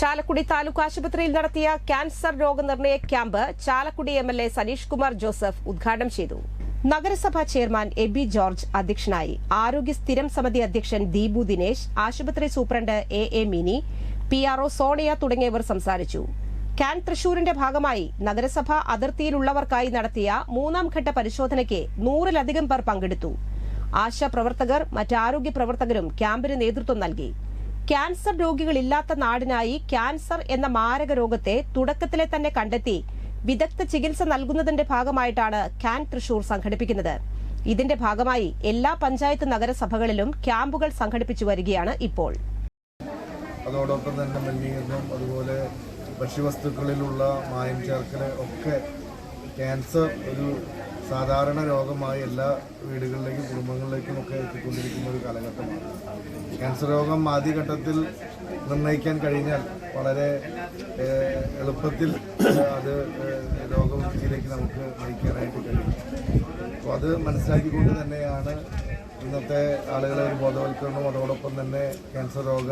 ചാലക്കുടി താലൂക്ക് ആശുപത്രിയിൽ നടത്തിയ ക്യാൻസർ രോഗനിർണയ camp Chalakudy M L A Sanish Kumar Joseph ഉദ്ഘാടനം ചെയ്തു. നഗരസഭാ ചെയർമാൻ എ ബി ജോർജ് അധ്യക്ഷനായി. ആരോഗ്യ സ്ഥിരം സമിതി അധ്യക്ഷൻ ദീപു ദിനേശ് ആശുപത്രി superintendent A A Mini P R O Sonia തുടങ്ങിയവർ സംസാരിച്ചു. ക്യാൻ തൃശൂരിന്റെ ഭാഗമായി നഗരസഭ അതിർത്തിയിലുള്ളവർക്കായി നടത്തിയ മൂന്നാം ഘട്ട പരിശോധനയ്ക്ക് നൂറിലധികം പേർ പങ്കെടുത്തു. ആശാ പ്രവർത്തകർ മറ്റ് ആരോഗ്യ പ്രവർത്തകരും ക്യാമ്പിന് നേതൃത്വം നൽകി. ക്യാൻസർ രോഗികളില്ലാത്ത നാടിനായി ക്യാൻസർ എന്ന മാരക രോഗത്തെ തുടക്കത്തിലെ തന്നെ കണ്ടെത്തി വിദഗ്ധ ചികിത്സ നൽകുന്നതിന്റെ ഭാഗമായിട്ടാണ് ക്യാൻ തൃശൂർ സംഘടിപ്പിക്കുന്നത്. ഇതിന്റെ ഭാഗമായി എല്ലാ പഞ്ചായത്ത് നഗരസഭകളിലും ക്യാമ്പുകൾ സംഘടിപ്പിച്ചു വരികയാണ് ഇപ്പോൾ. അതോടൊപ്പം തന്നെ മലിനീകരണം അതുപോലെ ഭക്ഷ്യവസ്തുക്കളിലുള്ള മായം ചേർക്കൽ ഒക്കെ ക്യാൻസർ ഒരു സാധാരണ രോഗമായി എല്ലാ വീടുകളിലേക്കും കുടുംബങ്ങളിലേക്കും ഒക്കെ എത്തിക്കൊണ്ടിരിക്കുന്ന ഒരു കാലഘട്ടമാണ്. ക്യാൻസർ രോഗം ആദ്യഘട്ടത്തിൽ നിർണയിക്കാൻ കഴിഞ്ഞാൽ വളരെ എളുപ്പത്തിൽ അത് രോഗം രോഗമുക്തിയിലേക്ക് നമുക്ക് നയിക്കാനായിട്ട് കഴിയും. അപ്പോൾ അത് മനസ്സിലാക്കിക്കൊണ്ട് തന്നെയാണ് ഇന്നത്തെ ആളുകളെ ഒരു ബോധവൽക്കരണവും അതോടൊപ്പം തന്നെ ക്യാൻസർ രോഗ